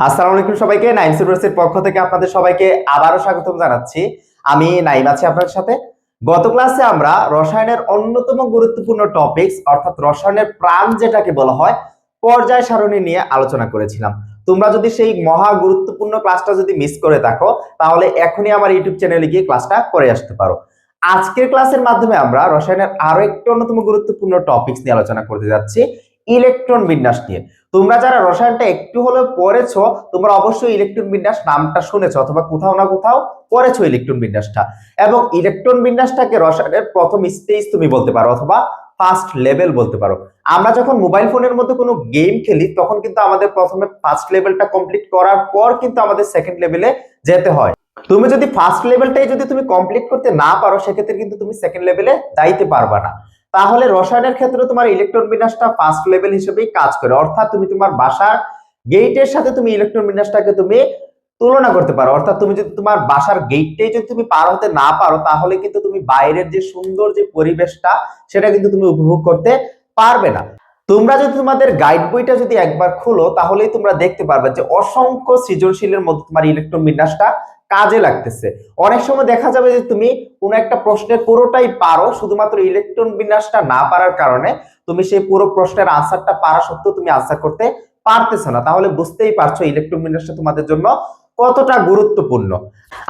আসসালামু আলাইকুম সবাইকে, নাইম সিপ্রেসের পক্ষ থেকে আপনাদের সবাইকে আবারও স্বাগতম জানাচ্ছি। আমি নাইম আছি আপনাদের সাথে। গত ক্লাসে আমরা রসায়নের অন্যতম গুরুত্বপূর্ণ টপিকস অর্থাৎ রসায়নের প্রাণ যেটাকে বলা হয়, পর্যায় সারণী নিয়ে আলোচনা করেছিলাম। তোমরা যদি সেই মহা গুরুত্বপূর্ণ ক্লাসটা যদি মিস করে থাকো, তাহলে এখনই আমার ইউটিউব চ্যানেলে গিয়ে ক্লাসটা করে আসতে পারো। আজকের ক্লাসের মাধ্যমে আমরা রসায়নের আরও একটি অন্যতম গুরুত্বপূর্ণ টপিকস নিয়ে আলোচনা করতে যাচ্ছি ইলেকট্রন বিন্যাস নিয়ে। তোমরা যারা রসায়নটা একটু হলেও পড়েছো, তোমরা অবশ্যই ইলেকট্রন বিন্যাস নামটা শুনেছো, অথবা কোথাও না কোথাও পড়েছো ইলেকট্রন বিন্যাসটা। এবং ইলেকট্রন বিন্যাসটাকে রসায়নের প্রথম স্টেজ তুমি বলতে পারো, অথবা ফার্স্ট লেভেল বলতে পারো। আমরা যখন মোবাইল ফোনের মধ্যে কোনো গেম খেলি, তখন কিন্তু আমাদের প্রথমে ফার্স্ট লেভেলটা কমপ্লিট করার পর কিন্তু আমাদের সেকেন্ড লেভেলে যেতে হয়। তুমি যদি ফার্স্ট লেভেলটাই যদি তুমি কমপ্লিট করতে না পারো, সেক্ষেত্রে কিন্তু তুমি সেকেন্ড লেভেলে যাইতে পারবা না। তাহলে রসায়নের ক্ষেত্রে তোমার ইলেকট্রন বিন্যাসটা ফার্স্ট লেভেল হিসেবেই কাজ করে। অর্থাৎ তুমি তোমার বাসার গেটের সাথে তুমি ইলেকট্রন বিন্যাসটাকে তুমি তুলনা করতে পারো। অর্থাৎ তুমি যদি তোমার বাসার গেটটাই যদি তুমি পার হতে না পারো, তাহলে কিন্তু তুমি বাইরের যে সুন্দর যে পরিবেশটা, সেটা কিন্তু তুমি উপভোগ করতে পারবে না। তোমরা যদি তোমাদের গাইড বইটা যদি একবার খুলো, তাহলেই তোমরা দেখতে পারবে যে অসংখ্য সৃজনশীলের মধ্যে তোমার ইলেকট্রন বিন্যাসটা কাজে লাগতেছে। অনেক সময় দেখা যাবে যে তুমি কোনো একটা প্রশ্নের পুরোটাই পারো, শুধুমাত্র ইলেকট্রন বিন্যাসটা না পারার কারণে তুমি সেই পুরো প্রশ্নের আনসারটা পারা সত্ত্বেও তুমি আনসার করতে পারতেছো না। তাহলে বুঝতেই পারছ ইলেকট্রন বিন্যাসটা তোমাদের জন্য কতটা গুরুত্বপূর্ণ।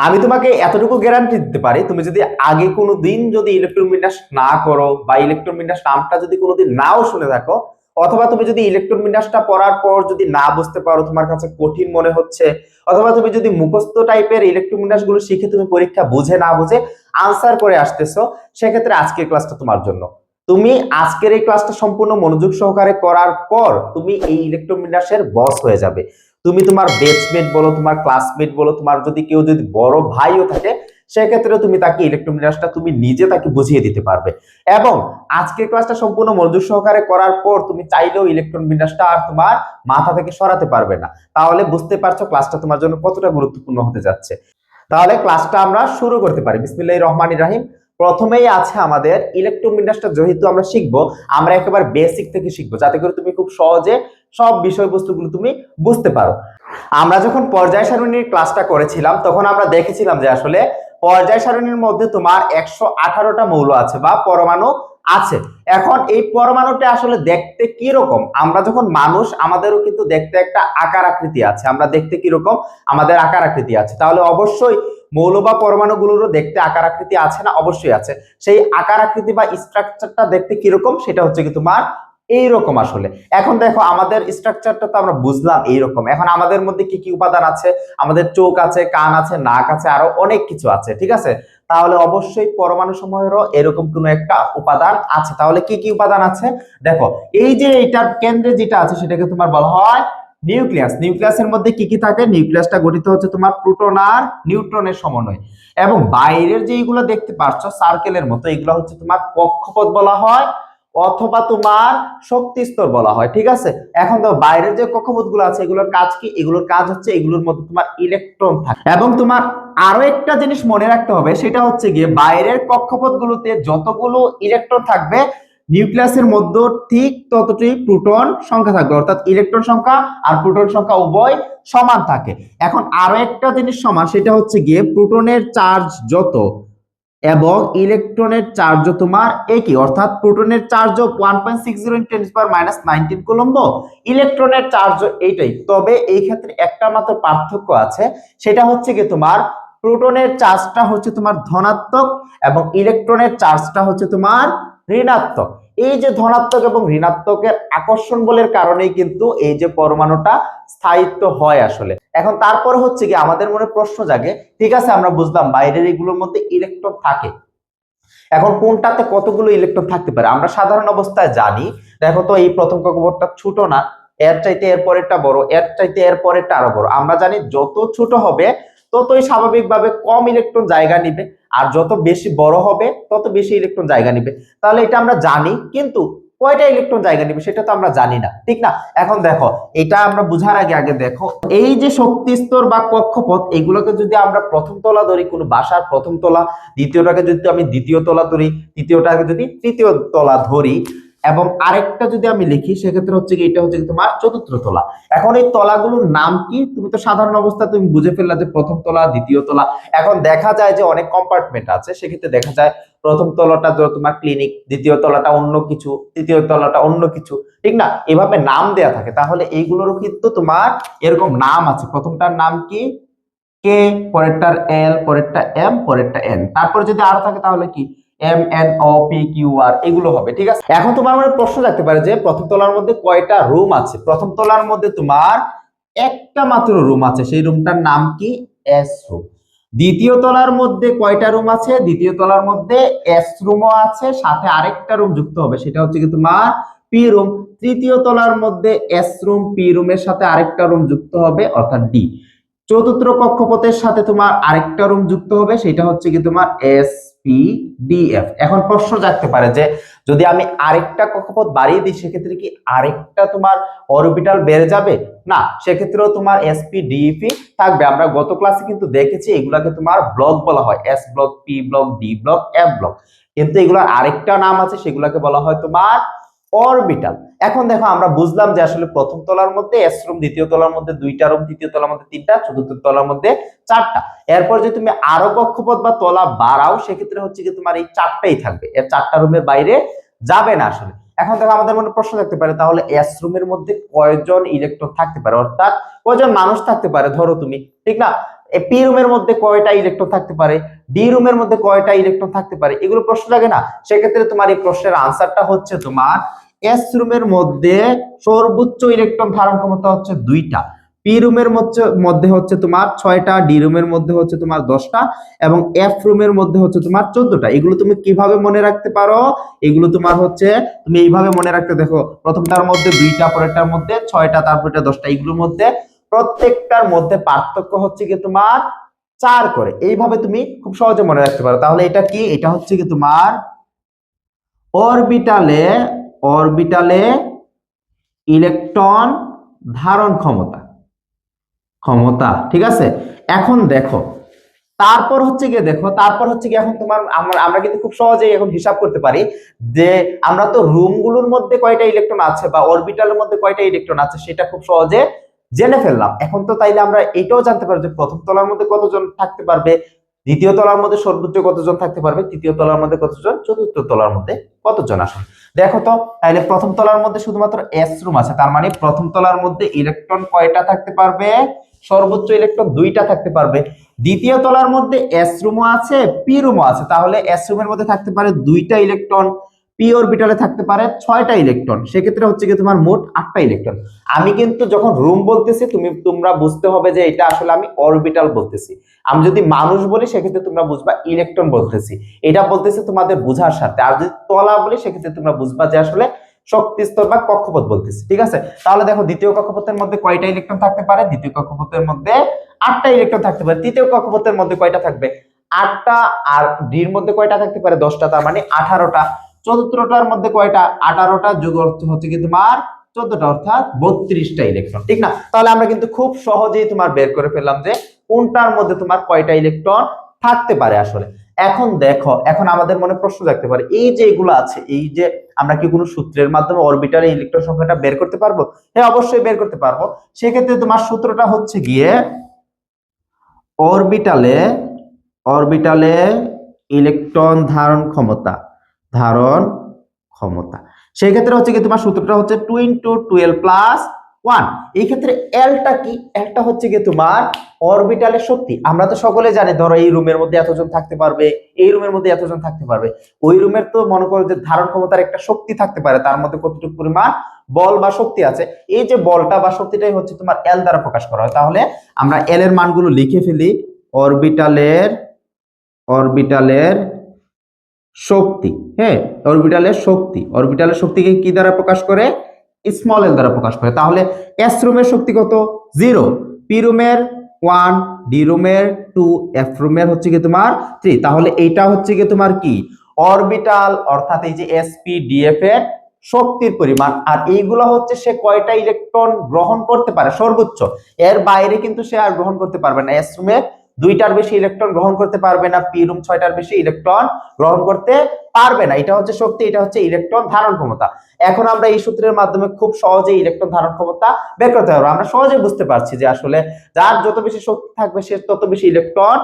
আমি তোমাকে এতটুকু গ্যারান্টি দিতে পারি, তুমি যদি আগে কোনো দিন যদি ইলেকট্রন বিন্যাস না করো বা ইলেকট্রন বিন্যাস নামটা যদি কোনোদিন নাও শুনে থাকো অথবা তুমি যদি ইলেকট্রন বিন্যাসটা পড়ার পর যদি না বুঝতে পারো তোমার কাছে কঠিন মনে হচ্ছে, অথবা তুমি যদি মুখস্থ টাইপের ইলেকট্রন বিন্যাসগুলো শিখে তুমি পরীক্ষা বুঝে না বুঝে আনসার করে আসতেছো, সেক্ষেত্রে আজকের ক্লাসটা তোমার জন্য। তুমি আজকের এই ক্লাসটা সম্পূর্ণ মনোযোগ সহকারে করার পর তুমি এই ইলেকট্রন বিন্যাসের বস হয়ে যাবে। তুমি তোমার বেচমেট বলো, তোমার ক্লাসমেট বলো, তোমার যদি কেউ যদি বড় ভাইও থাকে সেক্ষেত্রে তুমি তাকে ইলেকট্রন বিন্যাসটা তুমি নিজে তাকে বুঝিয়ে দিতে পারবে। এবং আজকের ক্লাসটা সম্পূর্ণ মনোযোগ সহকারে করার পর তুমি চাইলেও ইলেকট্রন বিন্যাসটা আর তোমার মাথা থেকে সরাতে পারবে না। তাহলে বুঝতে পারছ ক্লাসটা তোমার জন্য কতটা গুরুত্বপূর্ণ হতে যাচ্ছে। তাহলে ক্লাসটা আমরা শুরু করতে পারি। বিসমিল্লাহির রহমানির রাহিম। প্রথমেই আছে আমাদের ইলেকট্রন বিন্যাসটা যেহেতু আমরা শিখব, আমরা একেবারে বেসিক থেকে শিখব, যাতে করে তুমি খুব সহজে সব বিষয়বস্তুগুলো তুমি বুঝতে পারো। আমরা যখন পর্যায় সারণীর ক্লাসটা করেছিলাম, তখন আমরা দেখেছিলাম যে আসলে পর্যায় সারণীর মধ্যে তোমার একশো আঠারোটা মৌল আছে বা পরমাণু আছে। এখন এই পরমাণুটা আসলে দেখতে কি রকম আমরা যখন মানুষ, আমাদেরও কিন্তু দেখতে একটা আকার আকৃতি আছে। আমরা দেখতে কি রকম আমাদের আকার আকৃতি আছে। তাহলে অবশ্যই মৌল বা পরমাণুগুলোরও দেখতে আকার আকৃতি আছে না? অবশ্যই আছে। সেই আকার আকৃতি বা স্ট্রাকচারটা দেখতে কীরকম? সেটা হচ্ছে কি তোমার এইরকম আসলে। এখন দেখো আমাদের স্ট্রাকচারটা তো আমরা বুঝলাম এইরকম। এখন আমাদের মধ্যে কি কি উপাদান আছে? আমাদের চোখ আছে, কান আছে, নাক আছে, আরও অনেক কিছু আছে, ঠিক আছে? তাহলে অবশ্যই পরমাণু সমূহেরও এরকম কোনো একটা উপাদান আছে। তাহলে কি কি উপাদান আছে? দেখো, এই যে এটার কেন্দ্রে যেটা আছে সেটাকে তোমার বলা হয় নিউক্লিয়াস। নিউক্লিয়াসের মধ্যে কি কি থাকে? নিউক্লিয়াসটা গঠিত হচ্ছে তোমার প্রোটন আর নিউট্রনের সমন্বয়। এবং বাইরের যেগুলো দেখতে পাচ্ছ সার্কেলের মতো, এগুলো হচ্ছে তোমার কক্ষপথ বলা হয়। অথবা তোমার শক্তি স্তর বলা হয়, ঠিক আছে? এখন তো বাইরের যে কক্ষপথগুলো আছে, এগুলোর কাজ কি? এগুলোর কাজ হচ্ছে এগুলোর মধ্যে তোমার ইলেকট্রন থাকে। এবং তোমার আরও একটা জিনিস মনে রাখতে হবে, সেটা হচ্ছে গিয়ে বাইরের কক্ষপথ গুলোতে যতগুলো ইলেকট্রন থাকবে নিউক্লিয়াসের মধ্যে ঠিক ততটি প্রোটন সংখ্যা থাকবে। অর্থাৎ ইলেকট্রন সংখ্যা আর প্রোটন সংখ্যা উভয় সমান থাকে। এখন আরও একটা জিনিস সমান, সেটা হচ্ছে গিয়ে প্রোটনের চার্জ যত এবং ইলেকট্রনের চার্জ তোমার একই, অর্থাৎ প্রোটনের charge one point six zero ten power minus nineteen coulomb, ইলেকট্রনের চার্জ এইটাই। তবে এই ক্ষেত্রে একটা মাত্র পার্থক্য আছে, সেটা হচ্ছে কি তোমার প্রোটনের চার্জটা হচ্ছে তোমার ধনাত্মক এবং ইলেকট্রনের চার্জটা হচ্ছে তোমার ঋণাত্মক। এই যে ধনাত্মক এবং ঋণাত্মকের আকর্ষণ বলের কারণেই কিন্তু এই যে পরমাণুটা স্থায়িত্ব হয় আসলে। এখন তারপর হচ্ছে কি, আমাদের মনে প্রশ্ন জাগে, ঠিক আছে, আমরা বুঝলাম বাইরের এগুলোর মধ্যে ইলেকট্রন থাকে। এখন কোনটাতে কতগুলো ইলেকট্রন থাকতে পারে? আমরা সাধারণ অবস্থায় জানি, দেখো তো এই প্রথম কক্ষপথটা ছোট না, এর চাইতে এর পরেরটা বড়, এর চাইতে এর পরেরটা আরও বড়। আমরা জানি যত ছোট হবে ততই স্বাভাবিকভাবে কম ইলেকট্রন জায়গা নিবে। আর যত বেশি বড় হবে, তত বেশি ইলেকট্রন জায়গা নিবে। তাহলে এটা আমরা জানি, কিন্তু কয়টা ইলেকট্রন জায়গা নিবে সেটা তো আমরা জানি না, ঠিক না? এখন দেখো, এটা আমরা বুঝার আগে আগে দেখো, এই যে শক্তি স্তর বা কক্ষপথ, এগুলোকে যদি আমরা প্রথম তলা ধরি, কোনো বাসার প্রথম তলা, দ্বিতীয়টাকে যদি আমি দ্বিতীয় তলা ধরি, তৃতীয়টাকে যদি তৃতীয় তলা ধরি এবং আরেকটা যদি আমি লিখি, সেক্ষেত্রে হচ্ছে কি, এটা হচ্ছে কি তোমার চতুর্থ তলা। এখন এই তলাগুলোর নাম কি? তুমি তো সাধারণ অবস্থা তুমি বুঝে ফেললা যে প্রথম তলা, দ্বিতীয় তলা। এখন দেখা যায় যে অনেক কম্পার্টমেন্ট আছে, সেক্ষেত্রে দেখা যায় প্রথম তলাটা তোমার ক্লিনিক দ্বিতীয় তলাটা অন্য কিছু, তৃতীয় তলাটা অন্য কিছু, ঠিক না? এভাবে নাম দেয়া থাকে। তাহলে এইগুলোরও কিন্তু তোমার এরকম নাম আছে। প্রথমটার নাম কি? কে পরেরটার এল পরেরটা এম পরেরটা এন তারপর যদি আরও থাকে তাহলে কি? M N O P Q আর এগুলো হবে, ঠিক আছে? এখন তোমার মনে প্রশ্ন থাকতে পারে যে প্রথম তলার মধ্যে কয়টা রুম আছে? প্রথম তলার মধ্যে তোমার একটা মাত্র রুম আছে, সেই রুমটার নাম কি? এস রুম দ্বিতীয় তলার মধ্যে কয়টা রুম আছে? দ্বিতীয় তলার মধ্যে এস রুমও আছে, সাথে আরেকটা রুম যুক্ত হবে, সেটা হচ্ছে কি তোমার পি রুম তৃতীয় তলার মধ্যে এস রুম পি রুমের সাথে আরেকটা রুম যুক্ত হবে, অর্থাৎ ডি চতুর্থ কক্ষপথের সাথে তোমার আরেকটা রুম যুক্ত হবে, সেটা হচ্ছে কি তোমার এস পি ডি এফ এখন প্রশ্ন জাগতে পারে যে যদি আমি আরেকটা কক্ষপথ বাড়িয়ে দিই, সেক্ষেত্রে কি আরেকটা তোমার অরবিটাল বেড়ে যাবে? না, সেক্ষেত্রেও তোমার এসপি ডিইপি থাকবে। আমরা গত ক্লাসে কিন্তু দেখেছি এগুলাকে তোমার ব্লক বলা হয়। S block P block D block F block কিন্তু এগুলোর আরেকটা নাম আছে, সেগুলোকে বলা হয় তোমার অরবিটাল এখন দেখো, আমরা বুঝলাম যে আসলে প্রথম তলার মধ্যে এস রুম দ্বিতীয় তলার মধ্যে, দুইটা রুম তৃতীয় তলার মধ্যে তিনটা, চতুর্থ তলার মধ্যে চারটা। এরপর যদি তুমি আরও কক্ষপথ বা তলা বাড়াও, সেক্ষেত্রে হচ্ছে কি তোমার এই চারটাই থাকবে। এর চারটা রুমের বাইরে যাবে না আসলে। এখন দেখো, আমাদের মনে প্রশ্ন থাকতে পারে, তাহলে এস রুমের মধ্যে কয়জন ইলেকট্রন থাকতে পারে? অর্থাৎ কয়জন মানুষ থাকতে পারে? ধরো তুমি, ঠিক না? পি রুমের মধ্যে কয়টা ইলেকট্রন থাকতে পারে? ডি রুমের মধ্যে কয়টা ইলেকট্রন থাকতে পারে? এগুলো প্রশ্ন লাগে না? সেক্ষেত্রে তোমার এই প্রশ্নের আনসারটা হচ্ছে তোমার এস রুমের মধ্যে সর্বোচ্চ ইলেকট্রন ধারণ ক্ষমতা হচ্ছে দুইটা। পি রুমের মধ্যে হচ্ছে তোমার ছয়টা ডি রুমের মধ্যে হচ্ছে তোমার দশটা এবং এফ রুমের মধ্যে হচ্ছে তোমার চোদ্দটা। এগুলো তুমি কীভাবে মনে রাখতে পারো? এগুলো তোমার হচ্ছে, তুমি এইভাবে মনে রাখতে দেখো প্রথমটার মধ্যে দুইটা, পরেরটার মধ্যে ছয়টা, তারপরটা দশটা, এগুলোর মধ্যে প্রত্যেকটার মধ্যে পার্থক্য হচ্ছে কি তোমার চার করে। এইভাবে তুমি খুব সহজে মনে রাখতে পারো। তাহলে এটা কি? এটা হচ্ছে কি তোমার অরবিটালে অরবিটালে ইলেকট্রন ধারণ ক্ষমতা। ক্ষমতা, ঠিক আছে? এখন দেখো, তারপর হচ্ছে গিয়ে দেখো, তারপর হচ্ছে কি এখন তোমার আমরা কিন্তু খুব সহজেই এখন হিসাব করতে পারি যে আমরা তো রুমগুলোর মধ্যে কয়টা ইলেকট্রন আছে বা অরবিটালের মধ্যে কয়টা ইলেকট্রন আছে সেটা খুব সহজে জেনে ফেললাম। এখন তো তাইলে আমরা এটাও জানতে পারব যে প্রথম তলার মধ্যে কতজন থাকতে পারবে, দ্বিতীয় তলার মধ্যে সর্বোচ্চ কতজন থাকতে পারবে, তৃতীয় তলার মধ্যে কতজন, চতুর্থ তলার মধ্যে কতজন আসলে দেখো তো তাহলে প্রথম তলার মধ্যে শুধুমাত্র এস রুম আছে, তার মানে প্রথম তলার মধ্যে ইলেকট্রন কয়টা থাকতে পারবে? সর্বোচ্চ ইলেকট্রন দুইটা থাকতে পারবে। দ্বিতীয় তলার মধ্যে এস রুমও আছে পি রুমও আছে, তাহলে এস রুমের মধ্যে থাকতে পারে দুইটা ইলেকট্রন পি অরবিটালে থাকতে পারে ছয়টা ইলেকট্রন সেক্ষেত্রে হচ্ছে কি তোমার মোট আটটা ইলেকট্রন আমি কিন্তু যখন রুম বলতেছি, তুমি, তোমরা বুঝতে হবে যে এটা আসলে আমি অরবিটাল বলতেছি। আমি যদি মানুষ বলি, সেক্ষেত্রে তোমরা বুঝবা ইলেকট্রন বলতেছি। এটা বলতেছি তোমাদের বুঝার সাথে। আর যদি তলা বলি, সেক্ষেত্রে তোমরা বুঝবা যে আসলে শক্তি স্তর বা কক্ষপথ বলতেছি। ঠিক আছে? তাহলে দেখো, দ্বিতীয় কক্ষপথের মধ্যে কয়টা ইলেকট্রন থাকতে পারে? দ্বিতীয় কক্ষপথের মধ্যে আটটা ইলেকট্রন থাকতে পারে। তৃতীয় কক্ষপথের মধ্যে কয়টা থাকবে? আটটা, আর ডির মধ্যে কয়টা থাকতে পারে? দশটা, তার মানে আঠারোটা। চতুর্থটার মধ্যে কয়টা? আঠারোটা, যোগ অর্থ হচ্ছে কি তোমার চোদ্দটা, অর্থাৎ বত্রিশটা ইলেকট্রন ঠিক না? তাহলে আমরা কিন্তু খুব সহজেই তোমার বের করে ফেললাম যে কোনটার মধ্যে তোমার কয়টা ইলেকট্রন থাকতে পারে আসলে। এখন দেখো, এখন আমাদের মনে প্রশ্ন থাকতে পারে, এই যে এগুলো আছে, এই যে আমরা কি কোনো সূত্রের মাধ্যমে অরবিটালে ইলেকট্রন সংখ্যাটা বের করতে পারব? হ্যাঁ অবশ্যই বের করতে পারব। সেক্ষেত্রে তোমার সূত্রটা হচ্ছে গিয়ে অরবিটালে অরবিটালে ইলেকট্রন ধারণ ক্ষমতা। ধারণ ক্ষমতা। সেই ক্ষেত্রে হচ্ছে কি তোমার সূত্রটা হচ্ছে two into twelve plus one এই ক্ষেত্রে এলটা কি? এলটা হচ্ছে কি তোমার অরবিটালের শক্তি। আমরা তো সকলে জানি, ধরো এই রুমের মধ্যে এতজন থাকতে পারবে, এই রুমের মধ্যে এতজন থাকতে পারবে। ওই রুমের তো মনে করো যে ধারণ ক্ষমতার একটা শক্তি থাকতে পারে, তার মধ্যে কতটুকু পরিমাণ বল বা শক্তি আছে। এই যে বলটা বা শক্তিটাই হচ্ছে তোমার এল দ্বারা প্রকাশ করা হয়। তাহলে আমরা এল এর মানগুলো লিখে ফেলি অরবিটালের অরবিটালের শক্তি হ্যাঁ? অরবিটালের শক্তি। অরবিটালের শক্তিকে কি দ্বারা প্রকাশ করে? স্মল এল দ্বারা প্রকাশ করে। তাহলে এস রুমের শক্তি কত? জিরো পি রুমের ওয়ান ডি রুমের টু এফ রুমের হচ্ছে কি তোমার থ্রি তাহলে এইটা হচ্ছে কি তোমার কি? অরবিটাল অর্থাৎ এই যে এসপি ডিএফ এর শক্তির পরিমাণ। আর এইগুলো হচ্ছে সে কয়টা ইলেকট্রন গ্রহণ করতে পারে? সর্বোচ্চ। এর বাইরে কিন্তু সে আর গ্রহণ করতে পারবে না। এস রুমে দুইটার বেশি ইলেকট্রন গ্রহণ করতে পারবে না পি রুম ছয়টার বেশি ইলেকট্রন গ্রহণ করতে পারবে না। এটা হচ্ছে শক্তি, এটা হচ্ছে ইলেকট্রন ধারণ ক্ষমতা। এখন আমরা এই সূত্রের মাধ্যমে খুব সহজে ইলেকট্রন ধারণ ক্ষমতা বের করতে পারব। আমরা সহজে বুঝতে পারছি যে আসলে যার যত বেশি শক্তি থাকবে, সে তত বেশি ইলেকট্রন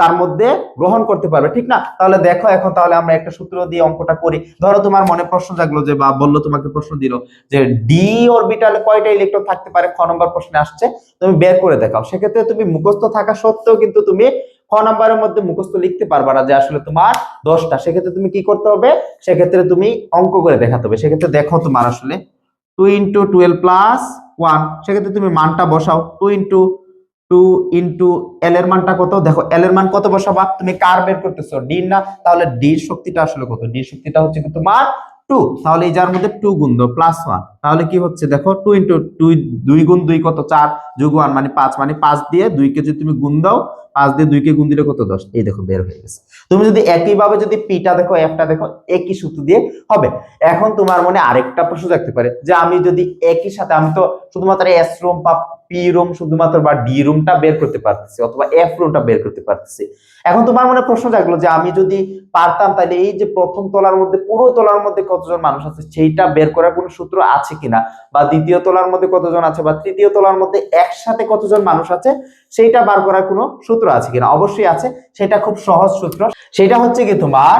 তার মধ্যে গ্রহণ করতে পারবে। ঠিক না? তাহলে দেখো এখন তাহলে আমরা একটা সূত্র দিয়ে অঙ্কটা করি। ধরো তোমার মনে প্রশ্ন জাগলো যে বা বলল তোমাকে প্রশ্ন দিল যে ডি অরবিটালে কয়টা ইলেকট্রন থাকতে পারে? খ নম্বর প্রশ্নে আসছে। তুমি বের করে দেখাও। সেক্ষেত্রে তুমি মুখস্থ থাকা সত্ত্বেও কিন্তু তুমি নাম্বারের মধ্যে মুখস্থ লিখতে পারবা না যে আসলে তোমার দশটা। সেক্ষেত্রে তুমি কি করতে হবে? সেক্ষেত্রে তুমি অঙ্ক করে দেখাতে হবে। সেক্ষেত্রে দেখো তোমার আসলে two into twelve plus one. সেক্ষেত্রে তুমি মানটা বসাও। Two into two into L এর মানটা কত? দেখো, এল এর মান কত বসাবা? তুমি কার বের করতেছো? ডি না? তাহলে ডির শক্তিটা আসলে কত? ডি শক্তিটা হচ্ছে কি তোমার টু। তাহলে এই যার মধ্যে টু গুণ দো প্লাস ওয়ান। তাহলে কি হচ্ছে? দেখো, টু ইন্টু দুই দুই গুণ দুই কত? চার। যোগ ওয়ান মানে পাঁচ। মানে পাঁচ দিয়ে দুইকে যদি তুমি গুণ দাও পাঁচ দিয়ে দুইকে গুণ দিলে কত? দশ। এই দেখো, বের হয়ে গেছে। তুমি যদি একই ভাবে যদি পিটা দেখো একটা দেখো, একই সূত্র দিয়ে হবে। এখন তোমার মনে আরেকটা প্রশ্ন থাকতে পারে যে আমি যদি একই সাথে, আমি তো শুধুমাত্র এস বা পি রুম শুধুমাত্র বা ডি রুমটা বের করতে পারতেছি অথবা এফ রুমটা বের করতে পারতেছি। এখন তোমার মনে প্রশ্ন জাগলো যে আমি যদি পারতাম তাহলে এই যে প্রথম তলার মধ্যে, পুরো তলার মধ্যে কতজন মানুষ আছে সেইটা বের করার কোনো সূত্র আছে কিনা? বা দ্বিতীয় তলার মধ্যে কতজন আছে বা তৃতীয় তলার মধ্যে একসাথে কতজন মানুষ আছে সেইটা বার করার কোনো সূত্র আছে কিনা? অবশ্যই আছে, সেটা খুব সহজ সূত্র। সেটা হচ্ছে কি তোমার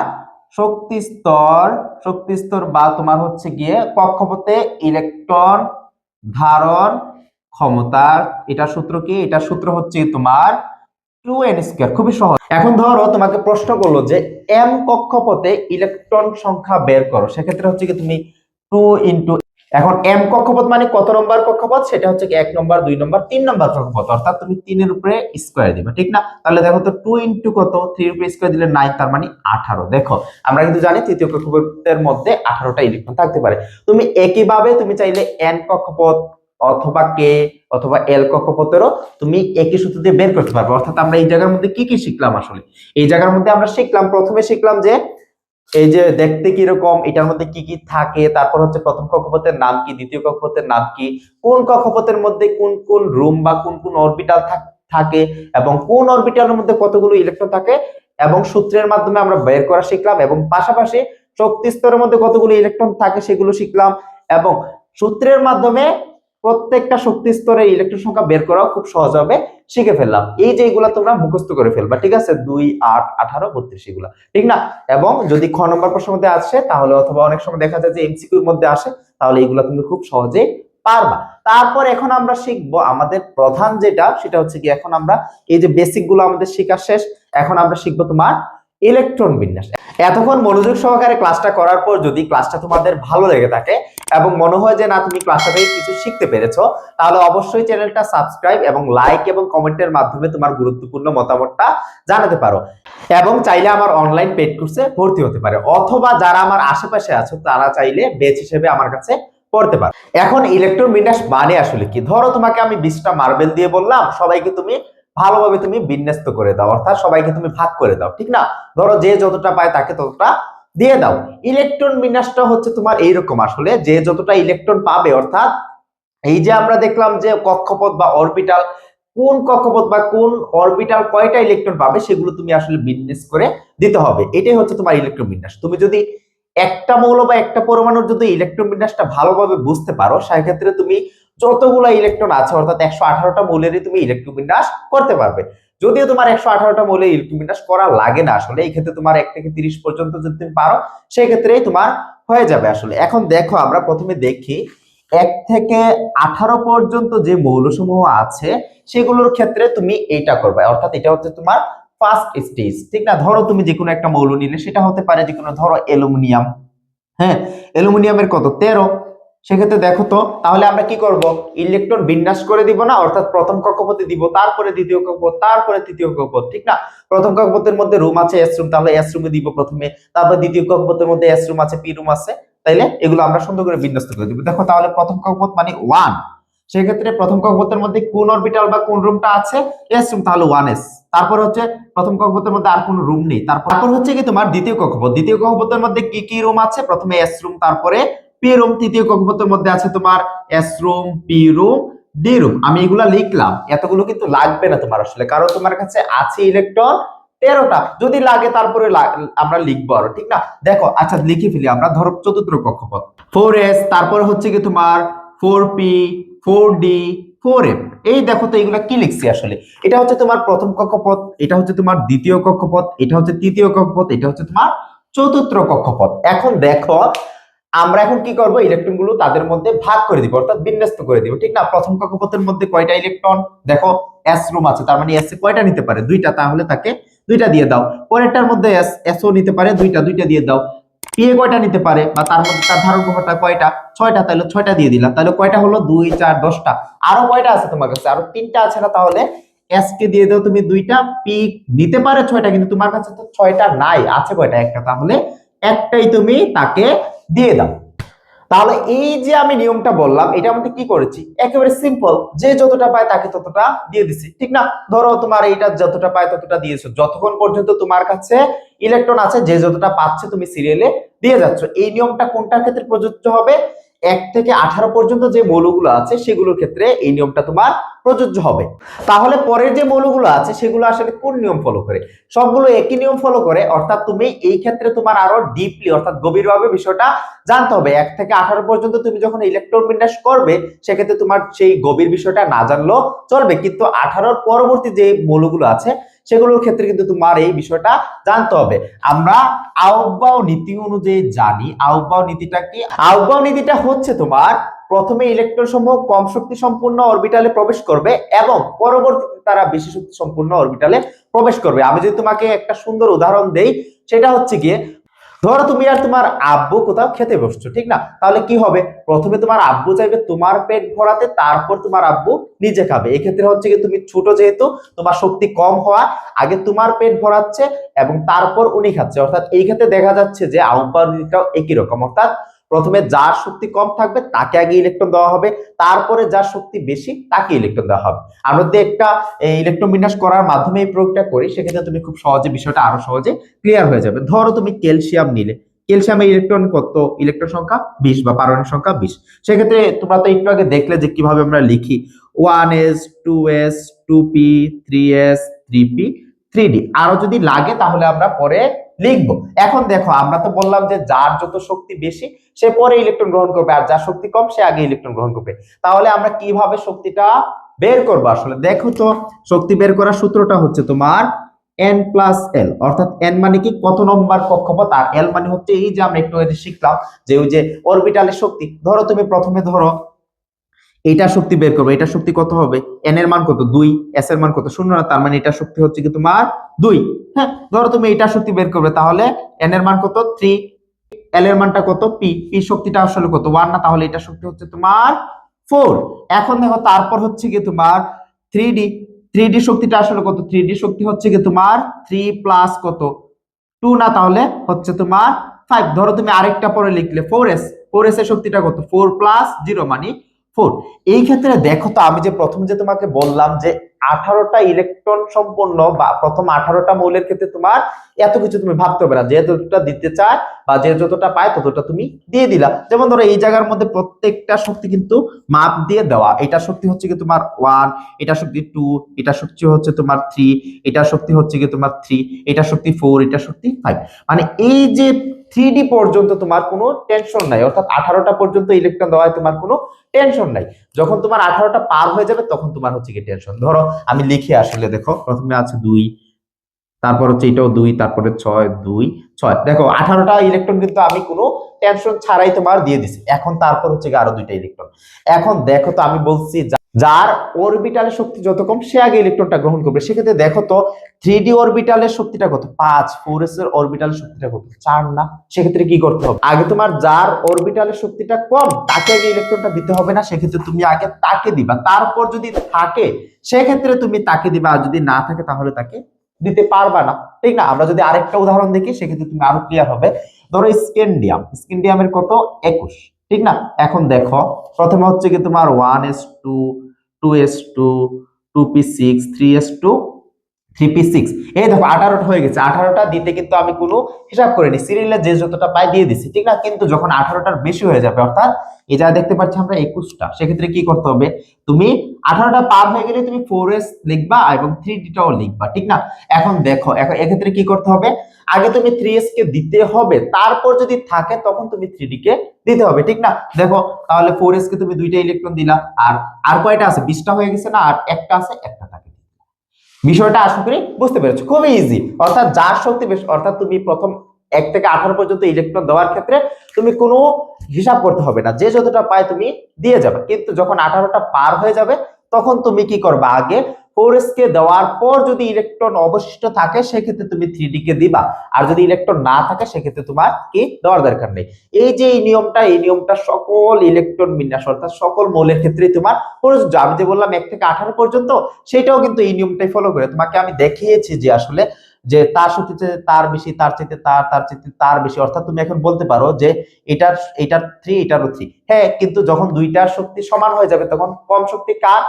শক্তি স্তর শক্তি স্তর বা তোমার হচ্ছে গিয়ে কক্ষপথে ইলেকট্রন ধারণ ক্ষমতা, এটা সূত্র কি? এটা সূত্র হচ্ছে তোমার টু এন স্কোয়ার খুবই সহজ। এখন ধরো তোমাকে প্রশ্ন করল যে এম কক্ষপথে ইলেকট্রন সংখ্যা বের করো, সেক্ষেত্রে হচ্ছে কি তুমি টু ইন্টু এখন এম কক্ষপথ মানে কত নম্বর কক্ষপথ? সেটা হচ্ছে এক নম্বর, দুই নম্বর, তিন নম্বর কক্ষপথ। অর্থাৎ তুমি তিনের উপরে স্কোয়ার দিবে, ঠিক না? তাহলে দেখো তো টু ইন্টু কত? থ্রির উপরে স্কোয়ার দিলে নাইন তার মানে আঠারো। দেখো, আমরা কিন্তু জানি তৃতীয় কক্ষপথের মধ্যে আঠারোটা ইলেকট্রন থাকতে পারে। তুমি একইভাবে তুমি চাইলে এন কক্ষপথ অথবা কে অথবা এল কক্ষপথেরও তুমি একই সূত্র দিয়ে বের করতে পারবে। অর্থাৎ আমরা এই জায়গার মধ্যে কি কি শিখলাম আসলে? এই জায়গার মধ্যে আমরা শিখলাম, প্রথমে শিখলাম যে এই যে দেখতে কীরকম, এটার মধ্যে কি কি থাকে, তারপর হচ্ছে প্রথম কক্ষপথের নাম কি, দ্বিতীয় কক্ষপথের নাম কি, কোন কক্ষপথের মধ্যে কোন কোন রুম বা কোন কোন অরবিটাল থাকে এবং কোন অরবিটালের মধ্যে কতগুলো ইলেকট্রন থাকে এবং সূত্রের মাধ্যমে আমরা বের করা শিখলাম এবং পাশাপাশি শক্তি স্তরের মধ্যে কতগুলো ইলেকট্রন থাকে সেগুলো শিখলাম এবং সূত্রের মাধ্যমে প্রত্যেকটা শক্তি স্তরে ইলেকট্রন সংখ্যা বের করাও খুব সহজ হবে, শিখে ফেললাম। এই যে এগুলা তোমরা মুখস্থ করে ফেলবা, ঠিক আছে? দুই, আট, আঠারো, বত্রিশ এগুলা, ঠিক না? এবং যদি খ নম্বর প্রশ্নের মধ্যে আসে, তাহলে অথবা অনেক সময় দেখা যায় যে এমসিকিউর মধ্যে আসে, তাহলে এগুলা তুমি খুব সহজেই পারবা। তারপর এখন আমরা শিখব, আমাদের প্রধান যেটা, সেটা হচ্ছে কি, এখন আমরা এই যে বেসিকগুলো আমাদের শেখা শেষ, এখন আমরা শিখব তোমার ইলেকট্রন বিন্যাস। এতক্ষণ মনোযোগ সহকারে ক্লাসটা করার পর যদি ক্লাসটা তোমাদের ভালো লেগে থাকে এবং মনে হয় যে, না, তুমি ক্লাসটা থেকে কিছু শিখতে পেরেছ, তাহলে অবশ্যই চ্যানেলটা সাবস্ক্রাইব এবং লাইক এবং কমেন্টের মাধ্যমে তোমার গুরুত্বপূর্ণ মতামতটা জানাতে পারো। এবং চাইলে আমার অনলাইন পেড কোর্সে ভর্তি হতে পারে। অথবা যারা আমার আশেপাশে আছো, তারা চাইলে বেচ হিসেবে আমার কাছে পড়তে পারো। এখন ইলেকট্রোবিন্যাস মানে আসলে কি? ধরো তোমাকে আমি বিশটা মার্বেল দিয়ে বললাম, সবাইকে তুমি ভালোভাবে তুমি বিন্যস্ত করে দাও, অর্থাৎ সবাইকে তুমি ভাগ করে দাও, ঠিক না? ধরো যে যতটা পায় তাকে ততটা দিয়ে দাও। ইলেকট্রন বিন্যাসটা হচ্ছে তোমার এইরকম আসলে, যে যতটা ইলেকট্রন পাবে, অর্থাৎ এই যে আমরা দেখলাম যে কক্ষপথ বা অরবিটাল, কোন কক্ষপথ বা কোন অরবিটাল কয়টা ইলেকট্রন পাবে, সেগুলো তুমি আসলে বিন্যাস করে দিতে হবে। এটাই হচ্ছে তোমার ইলেকট্রন বিন্যাস। তুমি যদি একটা মৌল বা একটা পরমাণুর যদি ইলেকট্রন বিন্যাসটা ভালোভাবে বুঝতে পারো, সেক্ষেত্রে তুমি যতগুলো ইলেকট্রন আছে, অর্থাৎ একশো আঠারোটা মৌলেরই তুমি ইলেকট্রন বিন্যাস করতে পারবে। যদিও তোমার একশো আঠারোটা মৌলের ইলেকট্রন করা লাগে না, আসলে এই ক্ষেত্রে তোমার এক থেকে তিরিশ পর্যন্ত যদি তুমি পারো, সেই ক্ষেত্রেই তোমার হয়ে যাবে আসলে। এখন দেখো, আমরা প্রথমে দেখি, এক থেকে আঠারো পর্যন্ত যে মৌলসমূহ আছে, সেগুলোর ক্ষেত্রে তুমি এইটা করবে। অর্থাৎ এটা হচ্ছে তোমার ফার্স্ট স্টেজ ঠিক না? ধরো তুমি যে কোনো একটা মৌল নিলে, সেটা হতে পারে যে কোনো ধরো অ্যালুমিনিয়াম হ্যাঁ? অ্যালুমিনিয়ামের কত? তেরো। সেক্ষেত্রে দেখো তো, তাহলে আমরা কি করব? ইলেকট্রন বিন্যাস করে দিব না, অর্থাৎ প্রথম কক্ষপথে দিব, তারপরে দ্বিতীয় কক্ষপথ, তারপরে তৃতীয় কক্ষপথ, ঠিক না? প্রথম কক্ষপথের মধ্যে রুম আছে এস রুম তাহলে এস রুমে দিব প্রথমে, তারপর দ্বিতীয় কক্ষপথের মধ্যে এস রুম আছে পি রুম আছে, তাইলে এগুলো আমরা সুন্দর করে বিন্যস্ত করে দিব। দেখো তাহলে প্রথম কক্ষপথ মানে ওয়ান সেক্ষেত্রে প্রথম কক্ষপথের মধ্যে কোন অরবিটাল বা কোন রুমটা আছে? এস রুম তাহলে ওয়ান এস তারপর হচ্ছে প্রথম কক্ষপথের মধ্যে আর কোনো রুম নেই, তারপর হচ্ছে কি তোমার দ্বিতীয় কক্ষপথ, দ্বিতীয় কক্ষপথের মধ্যে কি কি রুম আছে? প্রথমে এস রুম তারপরে পি রুম তৃতীয় কক্ষপথের মধ্যে আছে তোমার S room P room D room আমি এগুলা লিখলাম, এতগুলো কিন্তু লাগবে না তোমার আসলে, কারণ তোমার কাছে আছে ইলেকট্রন তেরোটা। যদি লাগে তারপরে আমরা লিখব আরও, ঠিক না? দেখো আচ্ছা লিখে ফেলি আমরা, ধরো চতুর্থ কক্ষপথ। ফোর এস তারপরে হচ্ছে কি তোমার four P four D four F এই দেখো তো এগুলা কি লিখছি আসলে? এটা হচ্ছে তোমার প্রথম কক্ষপথ, এটা হচ্ছে তোমার দ্বিতীয় কক্ষপথ, এটা হচ্ছে তৃতীয় কক্ষপথ, এটা হচ্ছে তোমার চতুর্থ কক্ষপথ। এখন দেখো আমরা এখন কি করব? ইলেকট্রনগুলো তাদের মধ্যে ভাগ করে দিব, অর্থাৎ বিন্যস্ত করে দিব, ঠিক না? প্রথম কক্ষপথের মধ্যে কয়টা ইলেকট্রন দেখো এস রুম আছে, তার মানে এস এ কয়টা নিতে পারে? দুইটা, তাহলে তাকে দুইটা দিয়ে দাও। পরেরটার মধ্যে এস এসও নিতে পারে, দুইটা দুইটা দিয়ে দাও। পি এ কয়টা নিতে পারে? বা তার মধ্যে, তার ধারণ ক্ষমতা কয়টা? ছয়টা, তাহলে ছয়টা দিয়ে দিলাম। তাহলে কয়টা হলো? দুই, চার, দশটা। আরও কয়টা আছে তোমার কাছে? আরও তিনটা আছে না তাহলে? এস কে দিয়ে দাও তুমি দুইটা পি নিতে পারে ছয়টা, কিন্তু তোমার কাছে তো ছয়টা নাই, আছে কয়টা? একটা। তাহলে একটাই তুমি তাকে দিয়ে দাও। তাহলে এই যে আমি নিয়মটা বললাম এটা আমাদের কি করেছি? একেবারে সিম্পল যে যতটা পায় তাকে ততটা দিয়ে দিছি। ঠিক না? ধরো তোমার এইটা যতটা পায় ততটা দিয়েছ। যতক্ষণ পর্যন্ত তোমার কাছে ইলেকট্রন আছে, যে যতটা পাচ্ছে তুমি সিরিয়ালে দিয়ে যাচ্ছ। এই নিয়মটা কোনটার ক্ষেত্রে প্রযোজ্য হবে? এক থেকে আঠারো পর্যন্ত যে মৌলগুলো আছে, সেগুলোর ক্ষেত্রে এই নিয়মটা তোমার প্রযোজ্য হবে। তাহলে পরের যে মৌলগুলো আছে, সেগুলো আসলে কোন নিয়ম ফলো করে? সবগুলো একই নিয়ম ফলো করে, অর্থাৎ তুমি এই ক্ষেত্রে তোমার আরও ডিপলি অর্থাৎ গভীরভাবে বিষয়টা জানতে হবে। এক থেকে আঠারো পর্যন্ত তুমি যখন ইলেকট্রন বিন্যাস করবে, সেক্ষেত্রে তোমার সেই গভীর বিষয়টা না জানলেও চলবে। কিন্তু আঠারোর পরবর্তী যে মৌলগুলো আছে সেগুলোর ক্ষেত্রে কিন্তু তোমার এই বিষয়টা জানতে হবে। আমরা আহ্বাও নীতি অনুযায়ী জানি। আহ্বাও নীতিটা কি? আহ্বাও নীতিটা হচ্ছে তোমার প্রথমে ইলেকট্রন সমূহ কম শক্তি সম্পূর্ণ অরবিটালে প্রবেশ করবে এবং পরবর্তীতে তারা বেশি শক্তি সম্পূর্ণ অরবিটালে প্রবেশ করবে। আমি যদি তোমাকে একটা সুন্দর উদাহরণ দেই, সেটা হচ্ছে গিয়ে ধরো তুমি আর তোমার আব্বু কোথাও খেতে বসছো, ঠিক না? তাহলে কি হবে? প্রথমে তোমার আব্বু চাইবে তোমার পেট ভরাতে, তারপর তোমার আব্বু নিজে খাবে। এক্ষেত্রে হচ্ছে কি তুমি ছোট যেহেতু, তোমার শক্তি কম হওয়া আগে তোমার পেট ভরাচ্ছে এবং তারপর উনি খাচ্ছে। অর্থাৎ এই ক্ষেত্রে দেখা যাচ্ছে যে আম্পায়ারটাও একই রকম। অর্থাৎ প্রথমে যার শক্তি কম থাকবে তাকে আগে ইলেকট্রন দেওয়া হবে, তারপরে যার শক্তি বেশি তাকে ইলেকট্রন দেওয়া হবে। আমরা যদি একটা ইলেকট্রন বিন্যাস করার মাধ্যমে এই প্রয়োগটা করি, সেক্ষেত্রে তুমি খুব সহজে বিষয়টা আরও সহজে ক্লিয়ার হয়ে যাবে। ধরো তুমি ক্যালসিয়াম নিলে। ক্যালসিয়ামের ইলেকট্রন কত? ইলেকট্রন সংখ্যা বিশ বা পারমাণবিক সংখ্যা বিশ। সেক্ষেত্রে তোমরা তো একটু আগে দেখলে যে কীভাবে আমরা লিখি one S two S two P three S three P three D আরও যদি লাগে তাহলে আমরা পরে লিখব। এখন দেখো, আমরা তো বললাম যে যার যত শক্তি বেশি, সে পরে ইলেকট্রন গ্রহণ করবে, আর যার শক্তি কম, সে আগে ইলেকট্রন গ্রহণ করবে। তাহলে আমরা কীভাবে শক্তিটা বের করব? আসলে দেখো তো, শক্তি বের করার সূত্রটা হচ্ছে তোমার এন প্লাস এল অর্থাৎ এন মানে কি? কত নম্বর কক্ষপথ? আর এল মানে হচ্ছে এই যে আমরা একটু শিখলাম, যে ওই যে অরবিটালের শক্তি। ধরো তুমি প্রথমে ধরো এইটা শক্তি বের করবে, এটা শক্তি কত হবে? এন এর মান কত? দুই। এস এর মান কত? শূন্য না, তার মানে এটা শক্তি হচ্ছে কি তোমার দুই। হ্যাঁ ধরো তুমি এটা শক্তি বের করবে, তাহলে এন এর মান কত? থ্রি এল এর মানটা কত? পি পি শক্তিটা আসলে কত? ওয়ান না, তাহলে এটা শক্তি হচ্ছে তোমার ফোর এখন দেখো, তারপর হচ্ছে কি তোমার থ্রি ডি থ্রি ডি শক্তিটা আসলে কত? থ্রি ডি শক্তি হচ্ছে কি তোমার থ্রি প্লাস কত? টু না, তাহলে হচ্ছে তোমার ফাইভ ধরো তুমি আরেকটা পরে লিখলে ফোর এস ফোর এস এর শক্তিটা কত? ফোর প্লাস জিরো মানে ফোর এই ক্ষেত্রে দেখো তো আমি যে প্রথম যে তোমাকে বললাম যে আঠারোটা ইলেকট্রন সম্পন্ন বা প্রথম আঠারোটা মৌলের ক্ষেত্রে তোমার এত কিছু তুমি ভাবতে হবে না। যে যতটা দিতে চায় বা যে যতটা পায় ততটা তুমি দিয়ে দিলা। যেমন ধরো এই জায়গার মধ্যে প্রত্যেকটা শক্তি কিন্তু মাপ দিয়ে দেওয়া। এটা শক্তি হচ্ছে কি তোমার ওয়ান এটা শক্তি টু এটা শক্তি হচ্ছে তোমার থ্রি এটা শক্তি হচ্ছে কি তোমার থ্রি এটা শক্তি ফোর এটা শক্তি ফাইভ মানে এই যে থ্রি পর্যন্ত তোমার কোনো টেনশন নাই। অর্থাৎ আঠারোটা পর্যন্ত ইলেকট্রন দেওয়ায় তোমার কোনো টেনশন নাই। যখন তোমার আঠারোটা পার হয়ে যাবে, তখন তোমার হচ্ছে কি টেনশন ধরো, আমি লিখি আসলে, দেখো, প্রথমে আছে দুই, তারপর হচ্ছে এটাও দুই, তারপরে ছয়, দুই, ছয়। দেখো, আঠারোটা ইলেকট্রন কিন্তু আমি কোনো টেনশন ছাড়াই তোমার দিয়ে দিছি। এখন তারপর হচ্ছে আরও দুইটা ইলেকট্রন এখন দেখো তো আমি বলছি যার অরবিটালের শক্তি যত কম, সে আগে ইলেকট্রনটা গ্রহণ করবে। সেক্ষেত্রে দেখো তো থ্রি ডি অরবিটালের শক্তিটা কত? পাঁচ। ফোর এস এর অরবিটালের শক্তিটা কত? চার না? সেক্ষেত্রে কি করতে হবে? আগে তোমার যার অরবিটালের শক্তিটা কম, তাকে আগে ইলেকট্রনটা দিতে হবে না। সেক্ষেত্রে তুমি আগে তাকে দিবা। তারপর যদি থাকে, সেক্ষেত্রে তুমি তাকে দিবা। আর যদি না থাকে, তাহলে তাকে দিতে পারবা না। ঠিক না? আমরা যদি আরেকটা উদাহরণ দেখি, সেক্ষেত্রে তুমি আরও ক্লিয়ার হবে। ধরো স্কেন্ডিয়াম স্কেন্ডিয়ামের কত? একুশ। ঠিক না? এখন দেখো, প্রথমে হচ্ছে কি তোমার one S two two S two two P six three S two three P six এই দেখো, আঠারোটা হয়ে গেছে। আঠারোটা দিতে কিন্তু আমি কোনো হিসাব করিনি। সিরিয়ালে যে যতটা পাই দিয়ে দিছি, ঠিক না? কিন্তু যখন আঠারোটার বেশি হয়ে যাবে, অর্থাৎ এই যা দেখতে পাচ্ছি আমরা একুশটা। সেক্ষেত্রে কি করতে হবে? তুমি আঠারোটা পার হয়ে গেলে তুমি ফোর এস লিখবা এবং থ্রি ডিটাও লিখবা, ঠিক না? এখন দেখো, এখন এক্ষেত্রে কি করতে হবে? আগে তুমি থ্রি এস কে দিতে হবে, তারপর যদি থাকে, তখন তুমি থ্রি ডি কে দিতে হবে, ঠিক না? দেখো, তাহলে ফোর এস কে তুমি দুইটা ইলেকট্রন দিলা, আর আর কয়টা আছে? বিশটা হয়ে গেছে না? আর একটা আছে, একটা থাকে। বিষয়টা আশা করি বুঝতে পেরেছ। খুবই ইজি অর্থাৎ যার শক্তি বেশি, অর্থাৎ তুমি প্রথম এক থেকে আঠারো পর্যন্ত ইলেকট্রন দেওয়ার ক্ষেত্রে তুমি কোনো হিসাব করতে হবে না। যে যতটা পায় তুমি দিয়ে যাবে। কিন্তু যখন আঠারোটা পার হয়ে যাবে, তখন তুমি কি করবা আগে ফোর কে দেওয়ার পর যদি ইলেকট্রন অবশিষ্ট থাকে, সেক্ষেত্রে তুমি থ্রি কে দিবা। আর যদি ইলেকট্রন না থাকে, সেক্ষেত্রে তোমার কি দেওয়ার দরকার নেই। এই যে এই নিয়মটা এই নিয়মটা সকল ইলেকট্রন বিন্যাস, অর্থাৎ সকল মৌলের ক্ষেত্রে তোমার প্রযোজ্য আমি যে বললাম, এক থেকে আঠারো পর্যন্ত, সেটাও কিন্তু এই নিয়মটাই ফলো করে। তোমাকে আমি দেখিয়েছি যে আসলে যে তার শক্তিতে তার বেশি, তার চাইতে তার তার চাইতে তার বেশি, অর্থাৎ তুমি এখন বলতে পারো যে এটার এটার থ্রি এটারও থ্রি হ্যাঁ কিন্তু যখন দুইটার শক্তি সমান হয়ে যাবে, তখন কম শক্তি কার?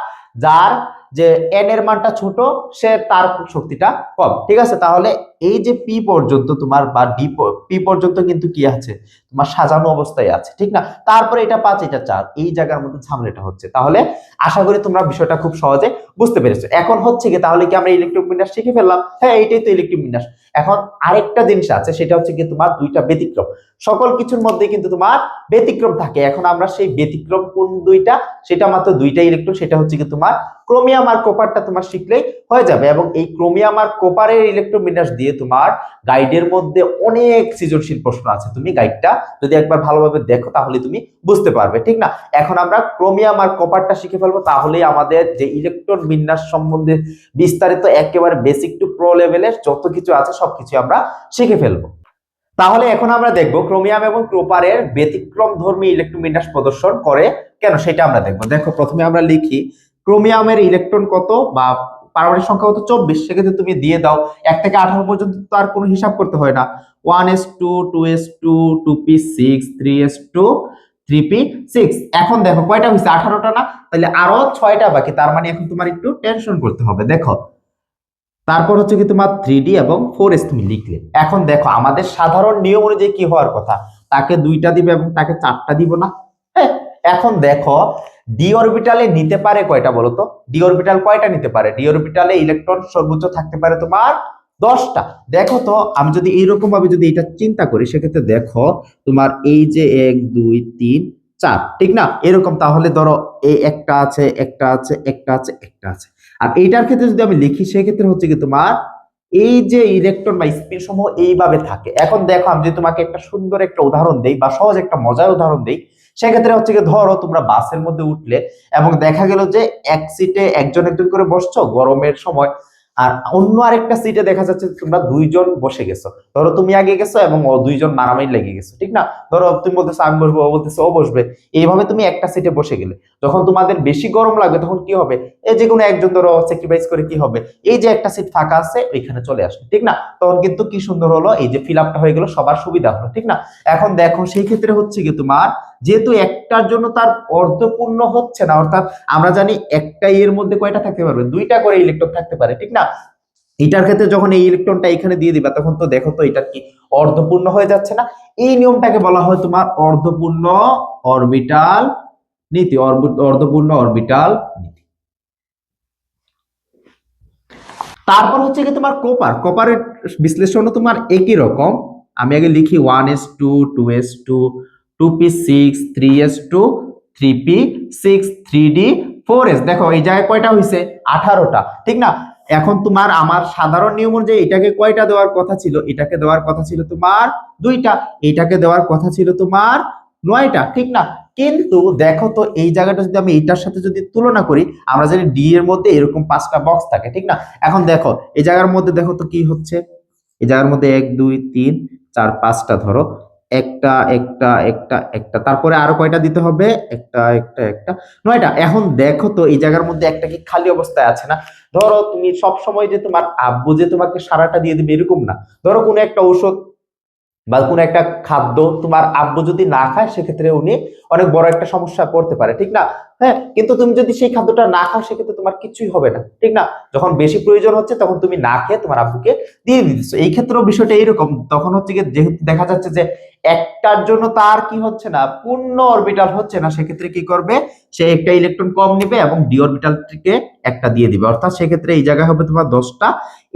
যার যে এন এর মানটা ছোট সে তার শক্তিটা কম। ঠিক আছে? তাহলে এই যে পি পর্যন্ত তোমার বা ডি পি পর্যন্ত কিন্তু কি আছে? তোমার সাজানো অবস্থায় আছে, ঠিক না? তারপরে এটা পাঁচ, এটা চার, এই জায়গার মধ্যে ঝামেলাটা হচ্ছে। তাহলে আশা করি তোমরা বিষয়টা খুব সহজে বুঝতে পেরেছ। এখন হচ্ছে কি তাহলে কি আমরা ইলেকট্রিক বিন্যাস শিখে ফেললাম? হ্যাঁ এইটাই তো ইলেকট্রিক বিন্যাস। এখন আরেকটা জিনিস আছে, সেটা হচ্ছে কি তোমার দুইটা ব্যতিক্রম। সকল কিছুর মধ্যে কিন্তু তোমার ব্যতিক্রম থাকে। এখন আমরা সেই ব্যতিক্রম কোন দুইটা, সেটা মাত্র দুইটা ইলেকট্রন সেটা হচ্ছে কি তোমার ক্রোমিয়াম আর কোপারটা তোমার শিখলেই হয়ে যাবে। এবং এই ক্রোমিয়াম আর কোপারের ইলেকট্রন বিন্যাস দিয়ে তোমার গাইডের মধ্যে অনেক সৃজনশীল প্রশ্ন আছে। তুমি গাইডটা যদি একবার ভালোভাবে দেখো, তাহলে তুমি বুঝতে পারবে, ঠিক না? এখন আমরা ক্রোমিয়াম আর কপারটা শিখে ফেলব, তাহলেই আমাদের যে ইলেকট্রন বিন্যাস সম্বন্ধে বিস্তারিত একেবারে বেসিক টু প্রো লেভেলের যত কিছু আছে, সবকিছু আমরা শিখে ফেলব। তাহলে এখন আমরা দেখব ক্রোমিয়াম এবং ক্রোপারের ব্যতিক্রম ধর্মী ইলেকট্রন বিন্যাস প্রদর্শন করে কেন, সেটা আমরা দেখব। দেখো, প্রথমে আমরা লিখি, ক্রোমিয়ামের ইলেকট্রন কত বা পারমাণবিক সংখ্যা কত চব্বিশ, সেক্ষেত্রে তুমি দিয়ে দাও। এক থেকে আঠারো পর্যন্ত তো আর কোনো হিসাব করতে হয় না। One S two two S two two P six three S two three P six এখন দেখো, কয়টা হয়েছে? আঠারোটা না? তাহলে আরও ছয়টা বাকি। তার মানে এখন তোমার একটু টেনশন করতে হবে। দেখো, তারপর হচ্ছে কি তোমার থ্রি ডি এবং ফোর এস তুমি লিখলে। এখন দেখো, আমাদের সাধারণ নিয়ম অনুযায়ী কি হওয়ার কথা? তাকে দুইটা দিবে এবং তাকে চারটা দিব না। এখন দেখো ডি অরবিটালে নিতে পারে কয়টা বলো তো ডি অরবিটাল কয়টা নিতে পারে? ডি অরবিটালে ইলেকট্রন সর্বোচ্চ থাকতে পারে তোমার দশটা। দেখো তো, আমি যদি এইরকম ভাবে যদি এটা চিন্তা করি, সেক্ষেত্রে দেখো তোমার এই যে এক, দুই, তিন, চার, ঠিক না? এরকম তাহলে ধরো এই একটা আছে একটা আছে একটা আছে একটা আছে। আর এইটার ক্ষেত্রে যদি আমি লিখি, সেক্ষেত্রে হচ্ছে কি তোমার এই যে ইলেকট্রন বা স্পিন সমূহ এইভাবে থাকে। এখন দেখো, আমি যদি তোমাকে একটা সুন্দর একটা উদাহরণ দেই বা সহজ একটা মজার উদাহরণ দেই সেক্ষেত্রে হচ্ছে কি ধরো তোমরা বাসের মধ্যে উঠলে এবং দেখা গেল যে এক সিটে একজন একজন করে বসছো গরমের সময়, আর অন্য আরেকটা সিটে দেখা যাচ্ছে তোমরা দুইজন বসে গেছো। ধরো তুমি আগে গেছো এবং ও দুইজন মারামারি লেগে গেছো, ঠিক না? ধরো তুমি বলতেছো, আমি বসবো ও বলতেছে, ও বসবে। এইভাবে তুমি একটা সিটে বসে গেলে। যখন তোমাদের বেশি গরম লাগবে তখন কি হবে? এই যে কোনো একজন ধরো স্যাক্রিফাইস করে কি হবে? এই যে একটা সিট ফাঁকা আছে, ওইখানে চলে আসবে, ঠিক না? তখন কিন্তু কি সুন্দর হলো, এই যে ফিল আপটা হয়ে গেল, সবার সুবিধা হলো, ঠিক না? এখন দেখো সেই ক্ষেত্রে হচ্ছে কি তোমার যেহেতু একটার জন্য তার অর্ধপূর্ণ হচ্ছে না, অর্থাৎ আমরা জানি একটা এর মধ্যে কয়টা থাকতে পারবে? দুইটা করে ইলেকট্রন থাকতে পারে, ঠিক না? এটার ক্ষেত্রে যখন এই ইলেকট্রনটা এখানে দিয়ে দিবা, তখন তো দেখো তো এটা কি অর্ধপূর্ণ হয়ে যাচ্ছে না? এই নিয়মটাকে বলা হয় তোমার অর্ধপূর্ণ অরবিটাল নীতি অর্ধপূর্ণ অরবিটাল নীতি। তারপর হচ্ছে কি তোমার কোপার কোপারের বিশ্লেষণও তোমার একই রকম। আমি আগে লিখি one S two two S two two P six three S two three P six three D four S দেখো, এই জায়গায় কয়টা হয়েছে আঠারোটা। ঠিক না? এখন তোমার আমার সাধারণ নিয়ম অনুযায়ী এটাকে কয়টা দেওয়ার কথা ছিল? এটাকে দেওয়ার কথা ছিল তোমার দুইটা। এটাকে দেওয়ার কথা ছিল তোমার নয়টা। ঠিক না? কিন্তু দেখো তো, এই জায়গাটা যদি আমি এইটার সাথে যদি তুলনা করি, আমরা জানি ডি এর মধ্যে এরকম পাঁচটা বক্স থাকে। ঠিক না? এখন দেখো, এই জায়গার মধ্যে দেখো তো কি হচ্ছে? এই জায়গার মধ্যে এক, দুই, তিন, চার, পাঁচটা ধরো। একটা একটা একটা একটা। তারপরে আরও কয়টা দিতে হবে? একটা একটা একটা। নয়টা। এখন দেখো তো, এই জায়গার মধ্যে একটা কি খালি অবস্থায় আছে না? ধরো তুমি সব সময় যে তোমার আব্বু যে তোমাকে সারাটা দিয়ে দিবে, এরকম না। ধরো কোনো একটা ঔষধ বা কোনো একটা খাদ্য তোমার আব্বু যদি না খায়, সেক্ষেত্রে উনি অনেক বড় একটা সমস্যা পড়তে পারে, ঠিক না? হ্যাঁ কিন্তু তুমি যদি সেই খাদ্যটা না খাও, সেক্ষেত্রে তোমার কিছুই হবে না, ঠিক না? যখন বেশি প্রয়োজন হচ্ছে, তখন তুমি না খেয়ে তোমার আব্বুকে দিয়ে দিচ্ছ এই ক্ষেত্রেও বিষয়টা এইরকম। তখন হচ্ছে কি যেহেতু দেখা যাচ্ছে যে একটার জন্য তার কি হচ্ছে না, পূর্ণ অরবিটাল হচ্ছে না, সেক্ষেত্রে কি করবে? সে একটা ইলেকট্রন কম নেবে এবং ডি অরবিটালটিকে একটা দিয়ে দিবে। অর্থাৎ সেক্ষেত্রে এই জায়গায় হবে তোমার দশটা,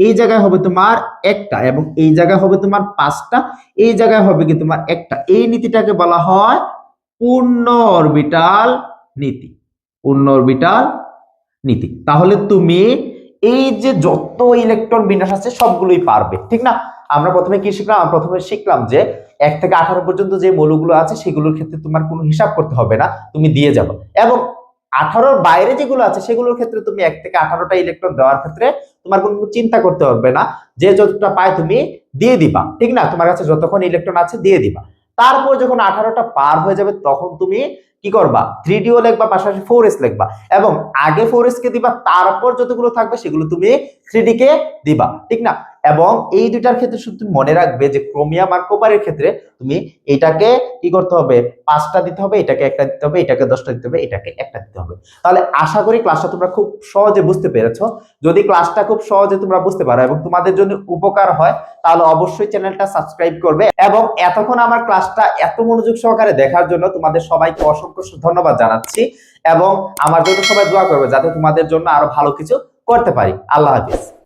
এই জায়গায় হবে তোমার একটা এবং এই জায়গায় হবে তোমার পাঁচটা, এই জায়গায় হবে কি তোমার একটা। এই নীতিটাকে বলা হয় পূর্ণ অরবিটাল নীতি। পূর্ণ অরবিটাল নীতি। তাহলে তুমি এই যে যত ইলেকট্রন বিন্যাস আছে সবগুলোই পারবে, ঠিক না? আমরা প্রথমে কি শিখলাম? প্রথমে শিখলাম যে এক থেকে আঠারো পর্যন্ত যে মৌলগুলো আছে সেগুলোর ক্ষেত্রে তোমার কোনো হিসাব করতে হবে না, তুমি দিয়ে যাবে। এবং আঠারোর বাইরে যেগুলো আছে সেগুলোর ক্ষেত্রে তুমি এক থেকে আঠারোটা ইলেকট্রন দেওয়ার ক্ষেত্রে তোমার কোনো চিন্তা করতে হবে না, যে যতটা পায় তুমি দিয়ে দিবা, ঠিক না? তোমার কাছে যতক্ষণ ইলেকট্রন আছে দিয়ে দিবা। তারপর যখন আঠারোটা পার হয়ে যাবে, তখন তুমি কি করবা? থ্রি ডিও লিখবা, পাশাপাশি ফোর এস লিখবা এবং আগে ফোর এস কে দিবা, তারপর যতগুলো থাকবে সেগুলো তুমি থ্রি ডি কে দিবা, ঠিক না? এবং এই দুইটার ক্ষেত্রে শুধু তুমি মনে রাখবে যে ক্রোমিয়াম আর কোপারের ক্ষেত্রে তুমি এটাকে কি করতে হবে? পাঁচটা দিতে হবে, এটাকে একটা দিতে হবে, এটাকে দশটা দিতে হবে, এটাকে একটা দিতে হবে। তাহলে আশা করি ক্লাসটা তোমরা খুব সহজে বুঝতে পেরেছ। যদি ক্লাসটা খুব সহজে তোমরা বুঝতে পারো এবং তোমাদের জন্য উপকার হয়, তাহলে অবশ্যই চ্যানেলটা সাবস্ক্রাইব করবে এবং এতক্ষণ আমার ক্লাসটা এত মনোযোগ সহকারে দেখার জন্য তোমাদের সবাইকে অসংখ্য ধন্যবাদ জানাচ্ছি এবং আমার জন্য সবাই দোয়া করবে যাতে তোমাদের জন্য আরও ভালো কিছু করতে পারি। আল্লাহ হাফিজ।